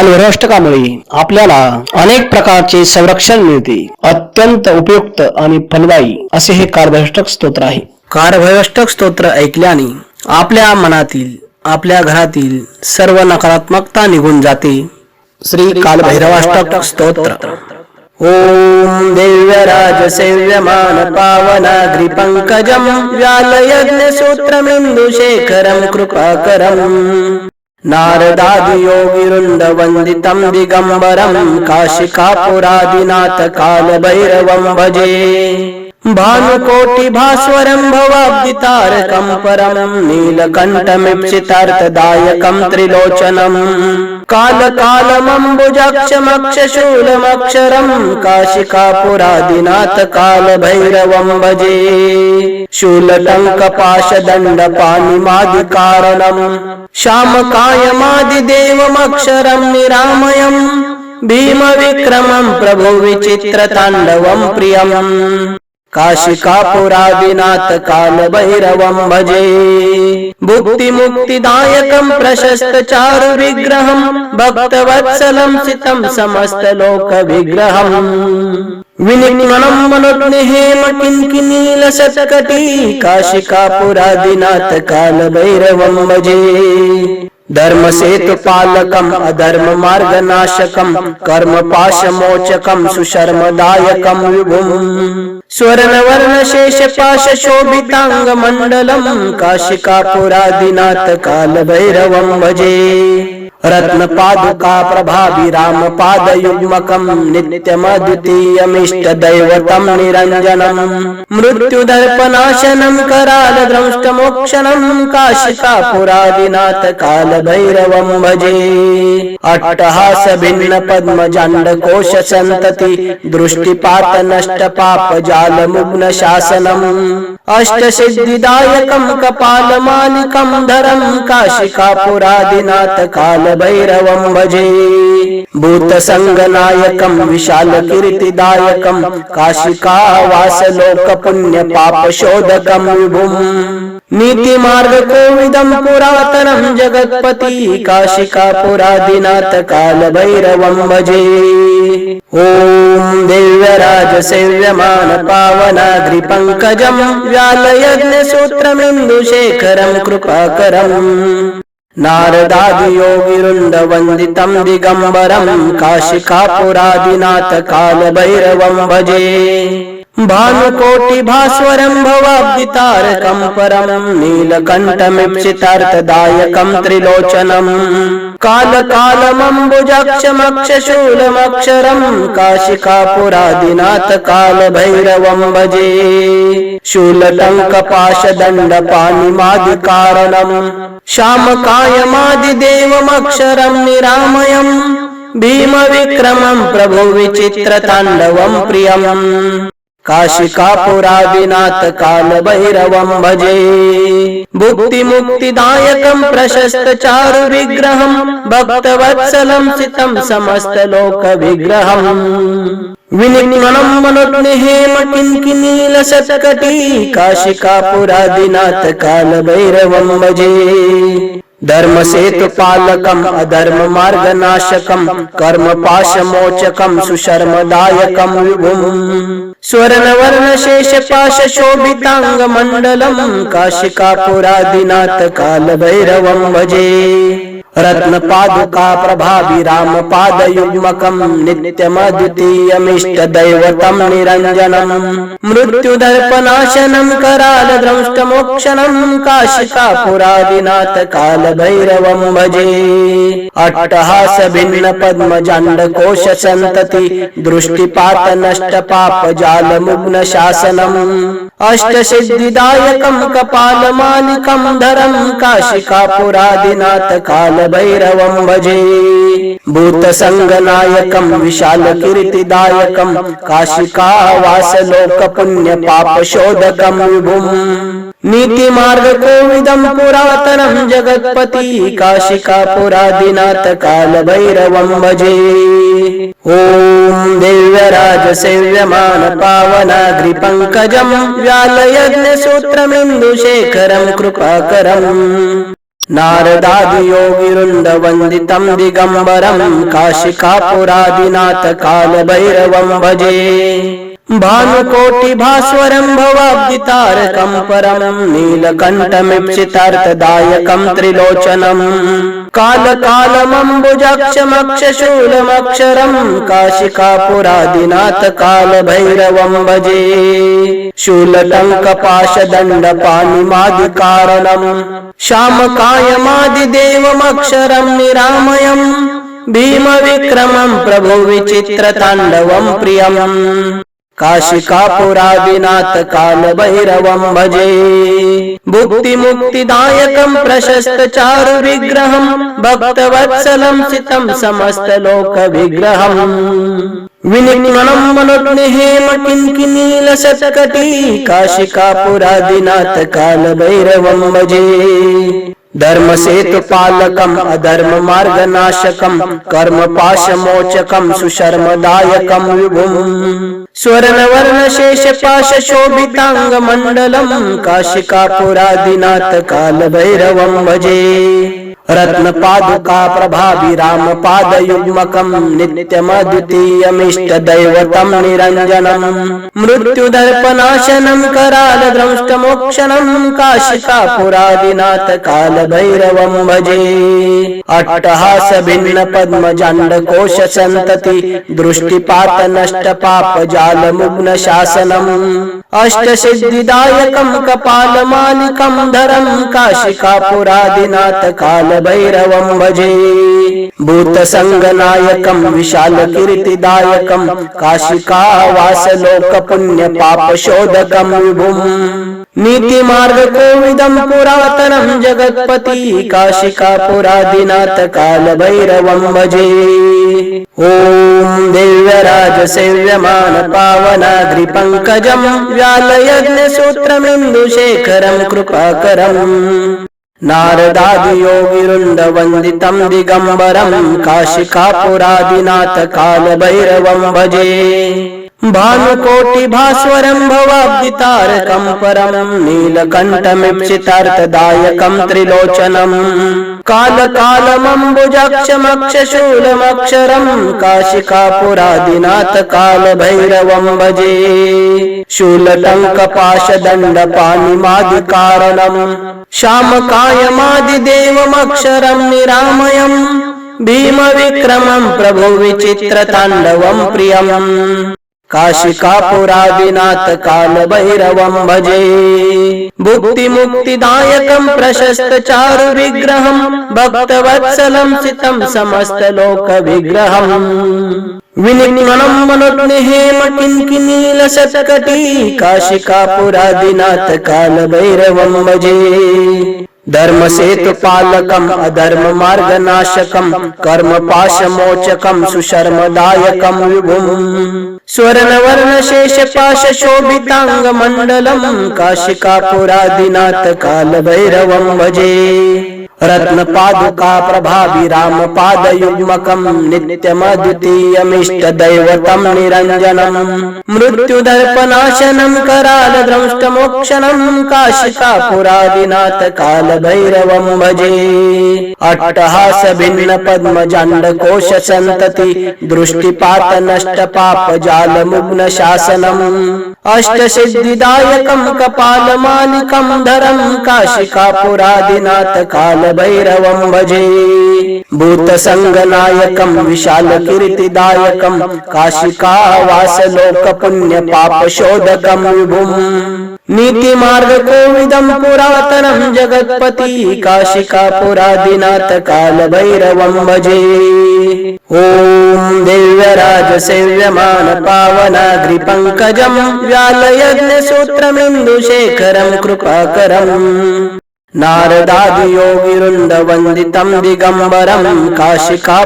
कालभैरवाष्टकामुळे आपल्याला अनेक प्रकारचे संरक्षण मिळते. अत्यंत उपयुक्त आणि फलदायी असे हे कालभैरष्टक स्तोत्र आहे. कालभैरष्टक स्तोत्र ऐकल्याने आपल्या मनातील आपल्या घरातील सर्व नकारात्मकता निघून जाते. श्री कालभैरवाष्टक स्तोत्र. ॐ दिव्यराजसेव्यमान पावनाग्रिपङ्कजं व्यालयज्ञसूत्रमिन्दुशेखरं कृपाकरम्। नारदादियोगिवृन्दवन्दितं दिगम्बरं काशिकापुरादिनाथ कालभैरवं भजे। भानुकोटिभास्वरं भवाब्दितारकं परं नीलकण्ठमीप्सितार्थदायकं त्रिलोचनम्। कालकालमम्बुजाक्षमक्षशूलमक्षरं काशिकापुरादिनाथ कालभैरवं भजे। शूलटङ्कपाशदण्डपाणिमादिकारणम् श्यामकायमादिदेवमक्षरं निरामयम् भीमविक्रमं प्रभुविचित्रताण्डवं प्रियम्। काशिकापुरादिनाथ कालभैरवं भजे। भुक्तिमुक्तिदायकं प्रशस्त चारु विग्रहं भक्तवत्सलं सितं समस्तलोकविग्रहम् विनिमनं मनोज्ञहेम किङ्किनीलसत्कटी काशिकापुरादिनाथ कालभैरवं भजे धर्मसेतुपालकम् अधर्ममार्गनाशकम् कर्मपाशमोचकम् सुशर्मदायकम् विभुम्। स्वर्णवर्णशेषपाशशोभिताङ्गमण्डलम् काशिकापुरादिनाथ कालभैरवं भजे रत्नपादुका प्रभावि रामपादयुग्मकम् नित्यमद्वितीयमिष्टदैवतं निरञ्जनम् मृत्युदर्पनाशनं करालद्रंष्टमोक्षणम् काशिकापुरादिनाथ कालभैरवं भजे। अट्टहास भिन्न पद्मजाण्डकोश सन्तति दृष्टिपात नष्ट पाप जालमुग्न शासनम् अष्टसिद्धिदायकं कपालमालिकं धरं काशिकापुरादिनाथ भैरवं भजे भूतसङ्गनायकं विशालकीर्तिदायकं काशिकावासलोकपुण्यपापशोधकं विभुम्। नीतिमार्गकोविदं पुरातनं जगत्पति काशिकापुरादिनाथ कालभैरवं भजे ॐ दिव्यराजसेव्यमान पावनाग्रिपङ्कजं व्यालयज्ञसूत्रमिन्दुशेखरं कृपाकरम्। नारदादियोगिवृन्दवन्दितं दिगम्बरं काशिकापुरादिनाथ कालभैरवं भजे। भानुकोटिभास्वरं भवाब्दितारकं परं नीलकण्ठमीप्सितार्थदायकं त्रिलोचनम् कालकालमम्बुजाक्षमक्षशूलमक्षरं काशिकापुरादिनाथ कालभैरवं भजे। शूलटङ्कपाशदण्डपाणिमादिकारणम्। श्यामकायमादिदेवमक्षरं निरामयम् भीमविक्रमं प्रभुविचित्रताण्डवं प्रियम्। काशिकापुरादिनाथ कालभैरवं भजे। भुक्तिमुक्तिदायकं प्रशस्त चारु विग्रहं भक्तवत्सलं सितं समस्तलोकविग्रहम् विनिमनं मनोज्ञहेम किङ्किनीलसत्कटी काशिकापुरादिनाथ कालभैरवं भजे धर्मसेतुपालकम् अधर्ममार्गनाशकम् कर्मपाशमोचकम् सुशर्मदायकम् विभुम्। स्वर्णवर्णशेषपाशशोभिताङ्गमण्डलम् काशिकापुरादिनाथ कालभैरवं भजे रत्नपादुका प्रभावि रामपादयुग्मकम् नित्यमद्वितीयमिष्टदैवतं निरञ्जनम् मृत्युदर्पनाशनं करालद्रंष्टमोक्षणम् काशिकापुरादिनाथ कालभैरवं भजे। अट्टहास भिन्न पद्मजाण्डकोश सन्तति दृष्टिपात नष्ट पाप जालमुग्न शासनम् अष्टसिद्धिदायकं कपालमालिकं धरं काशिकापुरादिनाथ कालभैरवं भजे भूतसङ्गनायकं विशालकीर्तिदायकं काशिकावासलोकपुण्यपापशोधकं विभुम्। नीतिमार्गकोविदं पुरातनं जगत्पति काशिकापुरादिनाथ कालभैरवं भजे। ॐ दिव्यराजसेव्यमान पावनाग्रिपङ्कजं व्यालयज्ञसूत्रमिन्दुशेखरं कृपाकरम्। नारदादियोगिरुन्दवन्दितम् दिगम्बरमम् काशिकापुरादिनाथकालभैरवम् भजे भानुकोटिभास्वरं भवाब्दितारकं परं नीलकण्ठमीप्सितार्थदायकं त्रिलोचनम्। कालकालमम्बुजाक्षमक्षशूलमक्षरं काशिकापुरादिनाथ कालभैरवं भजे। शूलटङ्कपाशदण्डपाणिमादिकारणम्। श्यामकायमादिदेवमक्षरं निरामयम्। भीमविक्रमं प्रभु विचित्रताण्डवं प्रियम्। काशिकापुरादिनाथ कालभैरवं भजे। भुक्तिमुक्तिदायकं प्रशस्त विग्रहं भक्तवत्सलं सितं समस्तलोकविग्रहम् विनिग्मनं मनोज्ञहेम किङ्किनीलसत्कटी काशिकापुरादिनाथ कालभैरवं भजे। धर्मसेतुपालकम् अधर्ममार्गनाशकम् कर्मपाशमोचकम् सुशर्मदायकम् विभुम् स्वर्णवर्णशेषपाशशोभिताङ्गमण्डलम् काशिकापुरादिनाथ कालभैरवं भजे रत्नपादुका प्रभावि रामपादयुग्मकम् नित्यमद्वितीयमिष्टदैवतं निरञ्जनम्। मृत्युदर्पनाशनं करालद्रंष्टमोक्षणम् काशिकापुरादिनाथ कालभैरवं भजे अट्टहास भिन्न पद्मजाण्डकोश सन्तति दृष्टिपात नष्ट पाप जालमुग्न शासनम् अष्टसिद्धिदायकम् कपालमालिकं धरं काशिकापुरादिनाथ कालभैरवम् भजे। भूतसङ्गनायकं विशालकीर्तिदायकं काशिकावासलोकपुण्यपापशोधकम् विभुम्। नीतिमार्गकोविदं पुरातनं जगत्पति काशिकापुरादिनाथ कालभैरवं भजे। ॐ दिव्यराज सेव्यमान पावनाद्रिपङ्कजं व्यालयज्ञसूत्रमिन्दुशेखरं कृपाकरम् नारदादियोगिवृन्दवन्दितं दिगम्बरं काशिकापुरादिनाथ कालभैरवं भजे। भानुकोटिभास्वरं भवाब्दितारकं परं नीलकण्ठमिप्सितार्थदायकं त्रिलोचनम्। कालकालमम्बुजाक्षमक्षशूलमक्षरं काशिकापुरादिनाथ कालभैरवं भजे। शूलटङ्कपाशदण्डपाणिमादिकारणम् श्यामकायमादिदेवमक्षरं निरामयम् भीमविक्रमं प्रभु विचित्रताण्डवं प्रियम्। काशिकापुरादिनाथ कालभैरवं भजे। भुक्तिमुक्तिदायकं प्रशस्त विग्रहं भक्तवत्सलं सितं समस्तलोकविग्रहम्। विनिग्मनं मनोज्ञहेम किङ्किनीलसत्कटी काशिकापुरादिनाथ कालभैरवं भजे धर्म सेतु पालकम अधर्म मार्ग नाशकम कर्म पाश मोचकम सुशर्म दायकम विभुम। स्वर्ण वर्ण शेष पाश शोभितांग मंडलम काशिका पुरादिनाथ काल भैरव भजे। रत्नपादुका प्रभावि रामपादयुग्मकम् नित्यमद्वितीयमिष्टदैवतं निरञ्जनम् मृत्युदर्पनाशनं करालद्रंष्टमोक्षणम् काशिकापुरादिनाथ कालभैरवं भजे अट्टहास भिन्न पद्मजाण्डकोश सन्तति दृष्टिपात नष्ट पाप जालमुग्न शासनम् अष्टसिद्धिदायकं कपालमालिकं धरं काशिकापुरादिनाथ कालभैरवं भजे भूतसङ्गनायकं विशालकीर्तिदायकं काशिकावासलोकपुण्यपापशोधकं विभुम्। नीतिमार्गकोविदं पुरातनं जगत्पति काशिकापुरादिनाथ कालभैरवं भजे ॐ दिव्यराज पावनाद्रिपङ्कजं व्यालयज्ञसूत्रमिन्दुशेखरं कृपाकरम्। नारदादियोगिरुण्ड दिगम्बरं दिगम्बरम् काशिका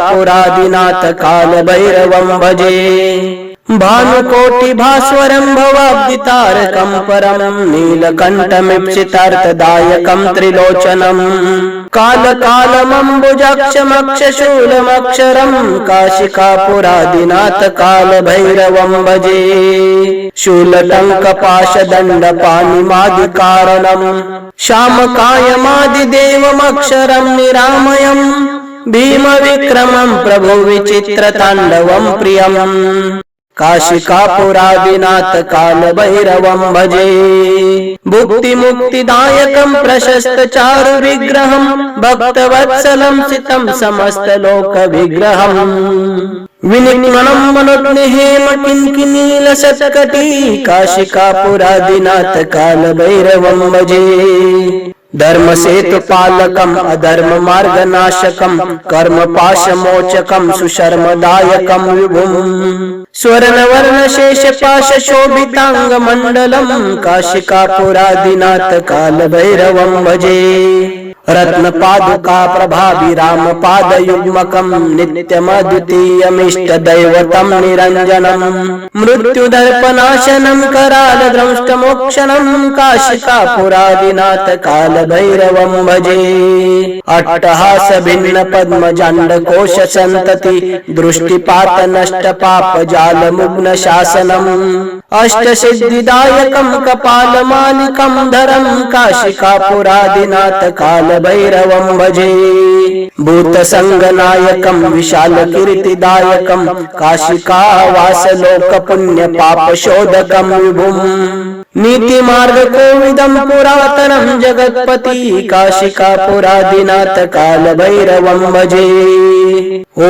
भजे। भानुकोटिभास्वरं भवाब्दितारकं परं नीलकण्ठमिप्सितार्थदायकं त्रिलोचनम्। कालकालमम्बुजाक्षमक्षशूलमक्षरं कालमम्बुजाक्षमक्ष शूलमक्षरम् भजे। शूलटङ्कपाशदण्डपाणिमादिकारणम् श्यामकायमादिदेवमक्षरं निरामयम् भीमविक्रमं प्रभुविचित्रताण्डवं प्रियम्। काशिकापुरादिनाथ कालभैरवं भजे। भुक्तिमुक्तिदायकं प्रशस्त चारु भक्तवत्सलं सितं समस्तलोकविग्रहम् विनिमनं मनोज्ञहेम किङ्किनीलशतकटी काशिकापुरादिनाथ कालभैरवं भजे धर्म सेतु पालकम अधर्म मार्ग नाशकम कर्म पाश मोचकम सुशर्म दायकम विभुम। स्वर्ण वर्ण शेष पाश शोभितांग मंडलम काशिका पुरादिनाथ काल भैरवम भजे। रत्नपादुका प्रभाभिरामपादयुग्मकम् नित्यमद्वितीयमिष्टदैवतम् निरञ्जनम् मृत्युदर्पनाशनम् करालद्रंष्टमोक्षणम् काशिकापुरादिनाथ कालभैरवम् भजे। अट्टहास भिन्न पद्मजाण्डकोश सन्तति दृष्टिपात नष्ट पाप जालमुग्न शासनम् अष्टसिद्धिदायकम् कपालमालिकम् धरम् काशिकापुरादिनाथ भैरवं भजे भूतसङ्गनायकं विशालकीर्तिदायकम् काशिकावासलोकपुण्यपापशोधकम् विभुम्। नीतिमार्गकोविदम् पुरातनम् जगत्पति काशिकापुरादिनाथ कालभैरवम् भजे ॐ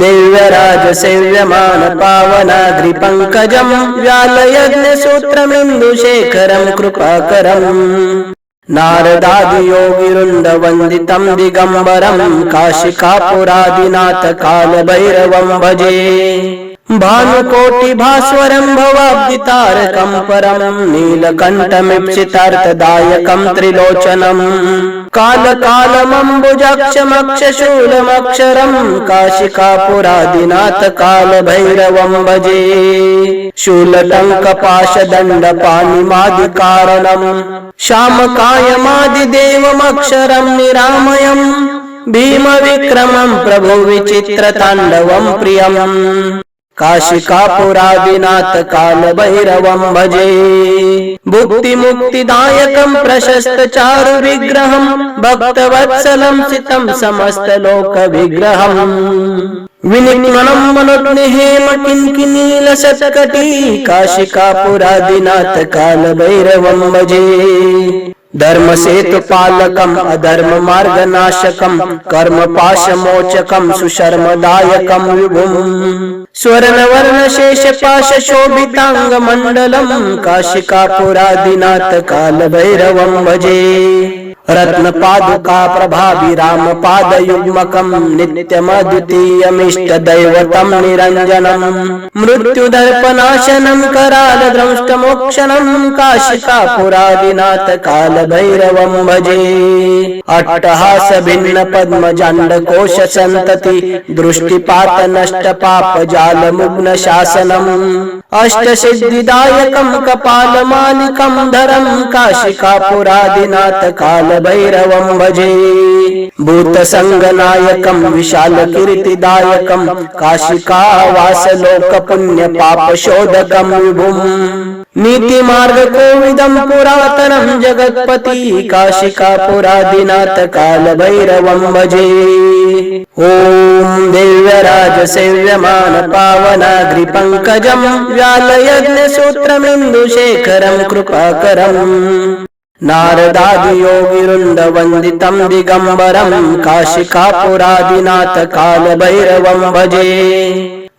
दिव्यराज सेव्यमान कृपाकरम्। व्यालयज्ञसूत्रमिन्दुशेखरम् कृपाकरम् नारदादियोगिवृन्दवन्दितं दिगम्बरं काशिकापुरादिनाथ कालभैरवं भजे भानुकोटिभास्वरं भवाब्दितारकं परं नीलकण्ठमीप्सितार्थदायकं त्रिलोचनम् कालकालमम्बुजाक्षमक्षशूलमक्षरं काशिकापुरादिनाथ कालभैरवं भजे। शूलटङ्कपाशदण्डपाणिमादिकारणम् श्यामकायमादिदेवमक्षरं निरामयम् भीमविक्रमं प्रभुविचित्रताण्डवं प्रियम्। काशिकापुरादिनाथ कालभैरवं भजे। भुक्तिमुक्तिदायकं प्रशस्त चारु विग्रहं भक्तवत्सलं सितं समस्तलोकविग्रहम् विनिमनं मनोज्ञहेम किङ्किनीलशतकटी काशिकापुरादिनाथ कालभैरवं भजे धर्मसेतुपालकम् अधर्ममार्गनाशकम् कर्मपाशमोचकम् सुशर्मदायकम् विभुम्। स्वर्णवर्णशेषपाशशोभिताङ्गमण्डलम् काशिकापुरादिनाथ कालभैरवम् भजे। रत्नपादुका प्रभाभिरामपादयुग्मकम् नित्यमद्वितीयमिष्टदैवतम् निरञ्जनम् मृत्युदर्पनाशनम् करालद्रंष्टमोक्षणम् काशिकापुरादिनाथ कालभैरवम् भजे। अट्टहास भिन्न पद्मजाण्डकोश सन्तति दृष्टिपात नष्ट पाप जालमुग्न शासनम् अष्टसिद्धिदायकम् कपालमालिकम् धरम् काशिकापुरादिनाथ कालभैरवं भजे। भूतसङ्गनायकं विशालकीर्तिदायकं काशिकावासलोकपुण्यपापशोधकं विभुम्। नीतिमार्गकोविदं पुरातनं जगत्पति काशिकापुरादिनाथ कालभैरवं भजे। ॐ दिव्यराज सेव्यमान कृपाकरम्। नारदादियोगिवृन्दवन्दितं दिगम्बरं काशिकापुरादिनाथ कालभैरवं भजे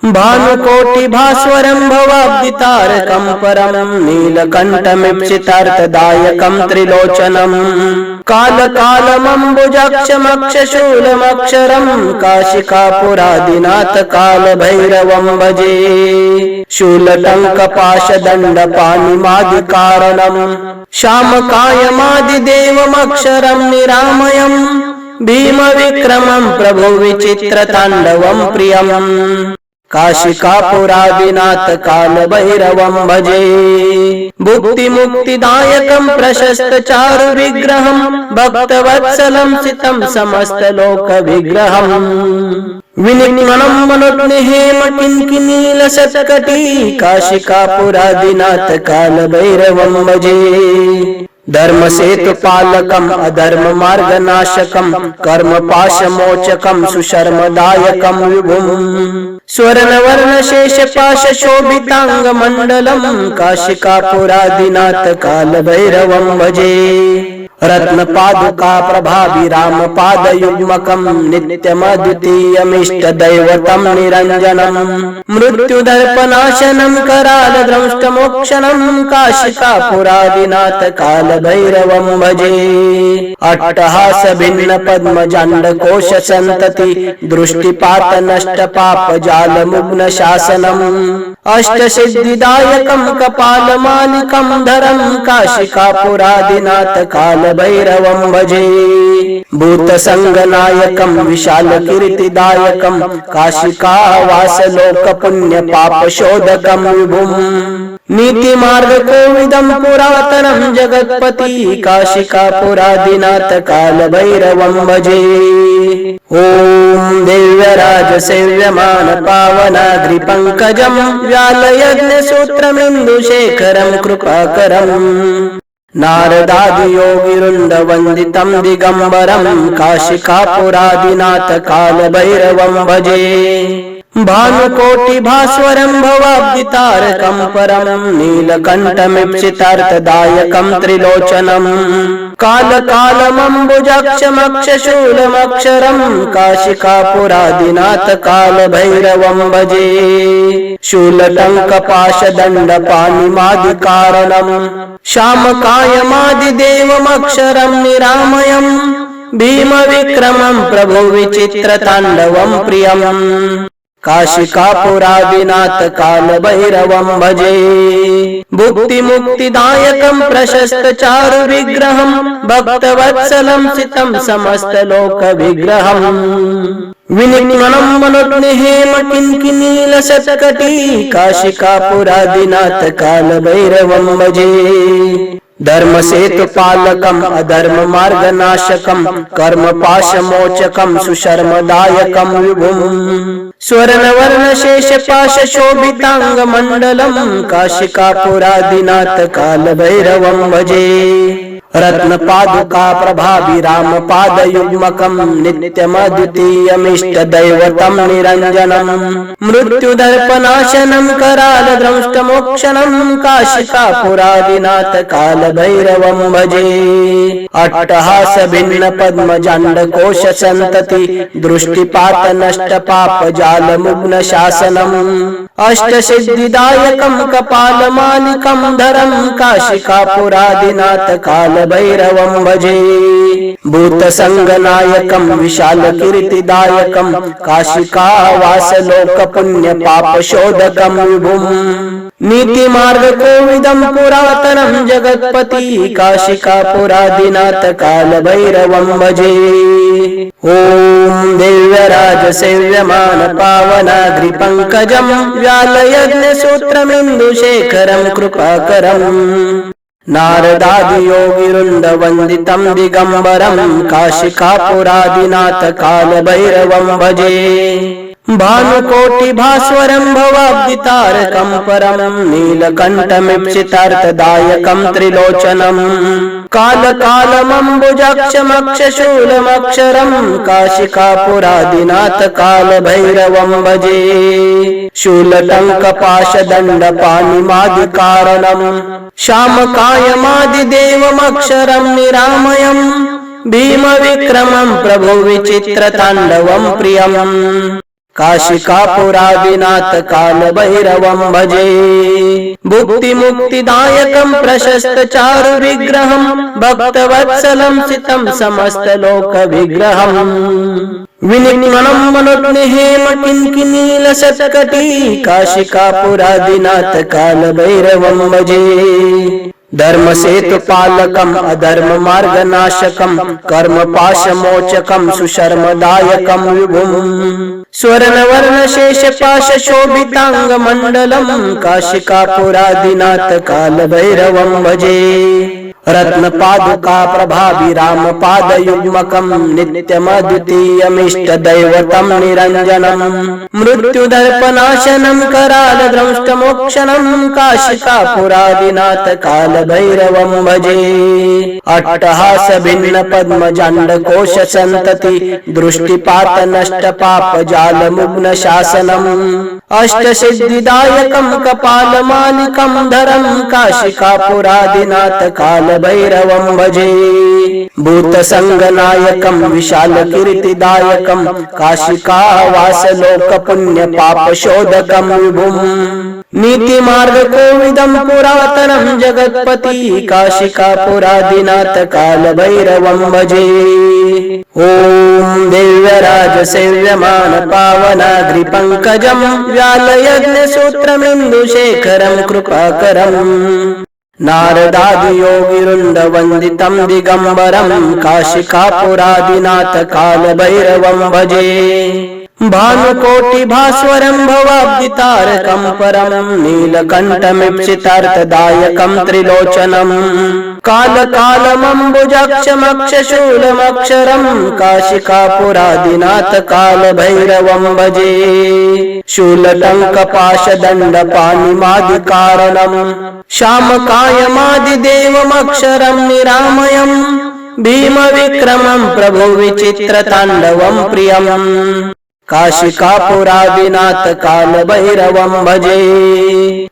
भानुकोटिभास्वरं भवाब्दितारकं परं नीलकण्ठमीप्सितार्थदायकं त्रिलोचनम् कालकालमम्बुजाक्षमक्षशूलमक्षरं काशिकापुरादिनाथ कालभैरवं भजे शूलटङ्कपाशदण्डपाणिमादिकारणम् श्यामकायमादिदेवमक्षरं निरामयम् भीमविक्रमं प्रभु विचित्रताण्डवं प्रियम्। काशिकापुरादिनाथ कालभैरवं भजे। भुक्तिमुक्तिदायकं प्रशस्त चारु विग्रहं भक्तवत्सलं सितं समस्तलोकविग्रहम् विनिमनं मनुर्निहेम किङ्किनीलसत्कटी काशिकापुरादिनाथ कालभैरवं भजे धर्मसेतुपालकम् अधर्ममार्गनाशकं कर्मपाशमोचकं सुशर्मदायकं विभुम्। स्वर्णवर्णशेषपाशशोभिताङ्गमण्डलं काशिकापुरादिनाथ कालभैरवं भजे रत्नपादुका प्रभावि रामपादयुग्मकम् नित्यमद्वितीयमिष्टदैवतम् निरञ्जनम् मृत्युदर्पनाशनम् करालद्रंष्टमोक्षणम् काशिकापुरादिनाथ कालभैरवम् भजे। अट्टहास भिन्न पद्मजाण्ड कोश सन्तति दृष्टिपात नष्ट पाप जालमुग्न शासनम् अष्टसिद्धिदायकम् कपालमालिकम् धरम् काशिकापुरादिनाथ भैरवं भजे भूतसङ्गनायकं विशालकीर्तिदायकम् काशिकावासलोकपुण्यपापशोधकम् विभुम् नीतिमार्गकोविदम् पुरातनम् जगत्पति काशिकापुरादिनाथ कालभैरवम् भजे ॐ दिव्यराज सेव्यमान पावनाद्रिपङ्कजम् कृपाकरम्। नारदादियोगिवृन्दवन्दितम् दिगम्बरम् काशिकापुरादिनाथ कालभैरवम् भजे भानुकोटिभास्वरम् भवाब्दितारकं परम् नीलकण्ठमिप्सितार्थदायकं त्रिलोचनम् कालकालमम्बुजाक्षमक्षशूलमक्षरम् काशिकापुरादिनाथ कालभैरवं भजे। शूलटङ्कपाशदण्डपाणिमादिकारणम् श्यामकायमादिदेवमक्षरम् निरामयम् भीमविक्रमम् प्रभु विचित्रताण्डवम् प्रियम्। काशिकापुरादिनाथ कालभैरवं भजे। भुक्तिमुक्तिदायकम् प्रशस्त चारु विग्रहम् भक्तवत्सलं सितम् समस्त काशिकापुरादिनाथ कालभैरवं भजे। धर्मसेतुपालकम् अधर्म मार्ग नाशकम् कर्मपाश मोचकम् सुशर्मदायकं विभुम्। स्वर्णवर्णशेषपाशशोभिताङ्गमण्डलम् काशिकापुरादिनाथ कालभैरवम् भजे रत्नपादुका प्रभावि रामपादयुग्मकम् नित्यमद्वितीयमिष्टदैवतम् निरञ्जनम्। मृत्युदर्पनाशनम् करालद्रंष्टमोक्षणम् काशिकापुरादिनाथ कालभैरवं भजे अट्टहास भिन्न पद्मजाण्ड कोश सन्तति दृष्टिपात नष्ट पाप कालमुग्न शासनम् अष्टसिद्धिदायकम् कपालमालिकम् धरम् काशिकापुरादिनाथ कालभैरवम् भजे। भूतसङ्गनायकम् विशालकीर्तिदायकम् काशिकावासलोकपुण्यपापशोधकम् विभुम्। नीतिमार्गकोविदम् पुरातनम् जगत्पति काशिकापुरादिनाथ कालभैरवम् भजे। ॐ दिव्यराज सेव्यमान पावनाद्रिपङ्कजम् व्यालयज्ञसूत्रमिन्दुशेखरम् कृपाकरम्। नारदादियोगिवृन्दवन्दितम् दिगम्बरम् काशिकापुरादिनाथ भजे। भानुकोटिभास्वरम् भवाब्दितारकम् परम् नीलकण्ठमीप्सितार्थदायकम् त्रिलोचनम्। कालकालमम्बुजाक्षमक्षशूलमक्षरं काशिकापुरादिनाथ कालभैरवम् भजे। शूलटङ्कपाशदण्डपाणिमादिकारणम् श्यामकायमादिदेवमक्षरम् निरामयम् भीमविक्रमम् प्रभुविचित्रताण्डवं प्रियम्। काशिकापुरादिनाथ कालभैरवं भजे। भुक्तिमुक्तिदायकं प्रशस्त चारु विग्रहम् भक्तवत्सलं चितम् समस्त लोक विग्रहम् विनिमनं मनुर्निहेम किङ्किनीलसत्कटी काशिकापुरादिनाथ कालभैरवम् भजे धर्मसेतुपालकम् अधर्ममार्गनाशकम् कर्मपाशमोचकम् सुशर्मदायकम् विभुम्। स्वर्णवर्णशेषपाशशोभिताङ्गमण्डलम् काशिकापुरादिनाथ कालभैरवं भजे रत्नपादुका प्रभाभिरामपादयुग्मकम् नित्यमद्वितीयमिष्टदैवतम् निरञ्जनम् मृत्युदर्पनाशनम् करालद्रंष्टमोक्षणम् काशिकापुरादिनाथ कालभैरवम् भजे। अट्टहास भिन्न पद्मजाण्डकोश सन्तति दृष्टिपात नष्ट पाप जालमुग्न शासनम् धरम काशिका पुरादिनाथ काशिकापुरादिनाथ भैरवं भजे। भूतसङ्गनायकं विशालकीर्तिदायकम् काशिकावासलोकपुण्यपापशोधकम् विभुम्। नीतिमार्गकोविदम् पुरातनम् जगत्पति काशिकापुरादिनाथ कालभैरवम् भजे। ॐ दिव्यराज सेव्यमान कृपाकरम्। व्यालयज्ञसूत्रमिन्दुशेखरम् कृपाकरम् नारदादियोगिवृन्दवन्दितम् दिगम्बरम् काशिकापुरादिनाथ कालभैरवम् भजे भानुकोटिभास्वरम् भवाब्दितारकम् परम् नीलकण्ठमीप्सितार्थदायकम् त्रिलोचनम् कालकालमम्बुजाक्षमक्षशूलमक्षरं काशिकापुरादिनाथ कालभैरवम् भजे शूलटङ्कपाशदण्डपाणिमादिकारणम् श्यामकायमादिदेवमक्षरम् निरामयम् भीमविक्रमम् प्रभुविचित्रताण्डवं प्रियम्। काशिकापुरादिनाथ काल भजे।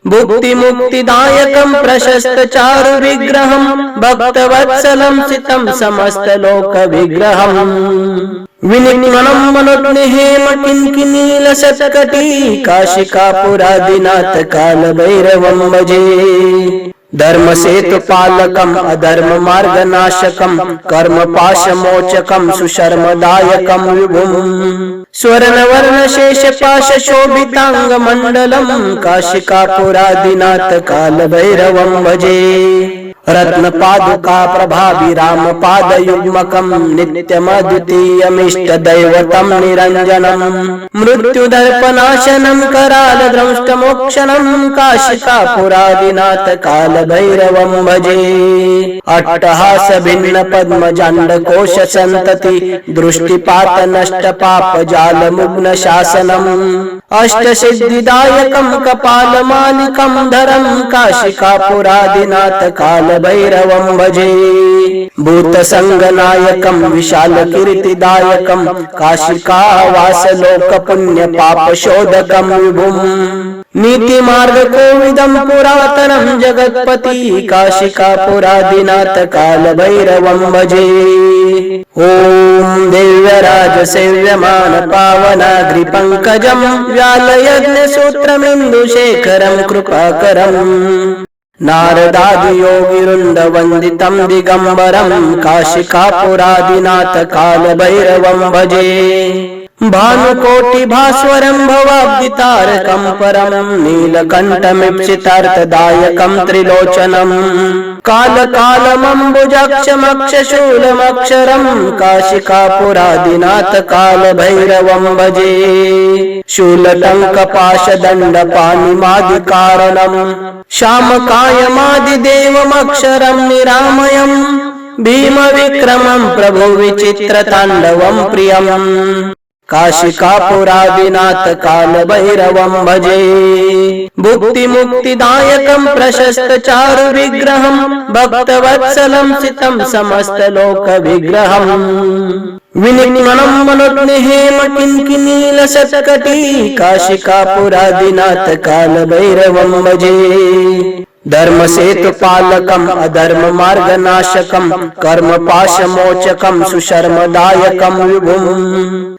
भुक्तिमुक्तिदायकं प्रशस्त चारु भक्तवत्सलं सितं समस्तलोकविग्रहम् विनिमनं विग्रहम् मनोग्निहे म किन् काशिकापुरादिनाथ काल भजे। मनुर्निहेम किङ्किनीलशतकटी काशिकापुरादिनाथ कालभैरवम् भजे धर्मसेतुपालकम् अधर्ममार्गनाशकम् कर्मपाशमोचकम् सुशर्मदायकम् विभुम् स्वर्णवर्णशेषपाशशोभिताङ्गमण्डलम् काशिकापुरादिनाथ कालभैरवम् भजे। रत्नपादुका प्रभाभिरामपादयुग्मकम् नित्यमद्वितीयमिष्टदैवतम् निरञ्जनम् मृत्युदर्पनाशनम् करालद्रंष्टमोक्षणम् काशिकापुरादिनाथ कालभैरवम् भजे। अट्टहास भिन्न पद्मजाण्डकोश सन्तति दृष्टिपात नष्ट पाप जालमुग्न शासनम् अष्टसिद्धिदायकम् कपालमालिकम् धरम् काशिकापुरादिनाथ कालभैरवं भजे भूतसङ्गनायकं विशालकीर्तिदायकं काशिकावासलोकपुण्यपापशोधकं विभुम्। नीतिमार्गकोविदं पुरातनं जगत्पति काशिकापुरादिनाथ कालभैरवं भजे। ॐ दिव्यराज व्यालयज्ञसूत्रमिन्दुशेखरं कृपाकरम्। नारदादियोगिरुन्दवन्दितम् दिगम्बरम् काशिकापुरादिनाथकालभैरवम् भजे। भानुकोटि भास्वरं भवाब्दितारकं परम् नीलकण्ठमिप्सितार्थदायकं त्रिलोचनम्। कालकालमम्बुजाक्षमक्षशूलमक्षरं काशिकापुरादिनाथ कालभैरवं भजे। शूलटङ्कपाशदण्डपाणिमादिकारणम्। श्यामकायमादिदेवमक्षरम् निरामयम्। भीमविक्रमं प्रभुविचित्रताण्डवं प्रियम्। काशिकापुरादिनाथ कालभैरवं भजे। भुक्तिमुक्तिदायकं प्रशस्त चारु विग्रहम् भक्तवत्सलं सितम् समस्त लोक विग्रहम् मनोग्निहे मठिनीलशतकटी काशिकापुरादिनाथ कालभैरवं भजे। मनुर्निहेम किङ्किनीलशतकटी विभुम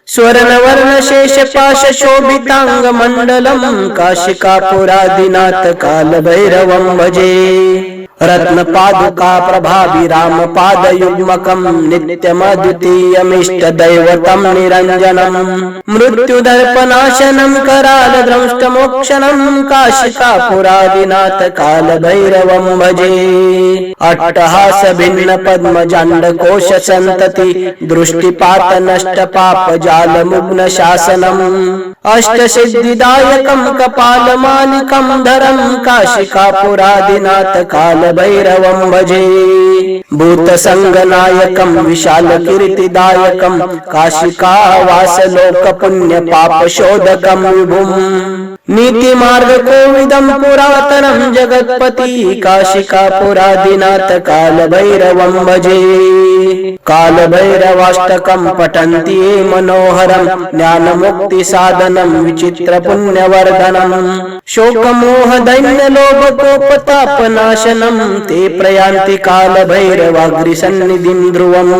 स्वर्ण वर्ण शेष पाश शोभितांग मंडलम विभुम्। स्वर्णवर्णशेषपाशशोभिताङ्गमण्डलम् काल भैरवम भजे। रत्नपादुका प्रभाभिरामपादयुग्मकम् नित्यमद्वितीयमिष्टदैवतम् निरञ्जनम् मृत्युदर्पनाशनं करालद्रंष्टमोक्षणम् काशिकापुरादिनाथ कालभैरवम् भजे। अट्टहास भिन्न पद्मजाण्डकोश सन्तति दृष्टिपात नष्ट पाप जालमुग्न शासनम् काशिका कपालमालिकम् धरम् काशिकापुरादिनाथ कालभैरवम् भजे। भूतसङ्गनायकम् विशालकीर्तिदायकम् काशिकावासलोकपुण्यपापशोधकम् विभुम्। नीतिमार्गकोविदम् पुरातनं जगत्पति काशिकापुरादिनाथ कालभैरवं भजे कालभैरवाष्टकम् पठन्ति ये मनोहरम् ज्ञानमुक्तिसाधनम् विचित्रपुण्यवर्धनम् शोकमोहदैन्यलोभकोपतापनाशनम् ते प्रयान्ति कालभैरवाग्रिसन्निधिम् ध्रुवम्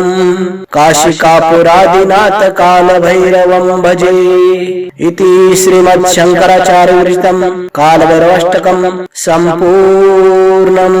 काशिकापुरादिनाथ कालभैरवं भजे इति ചാരൂരിതം കാലവരോഷ്ടകം സമ്പൂർണം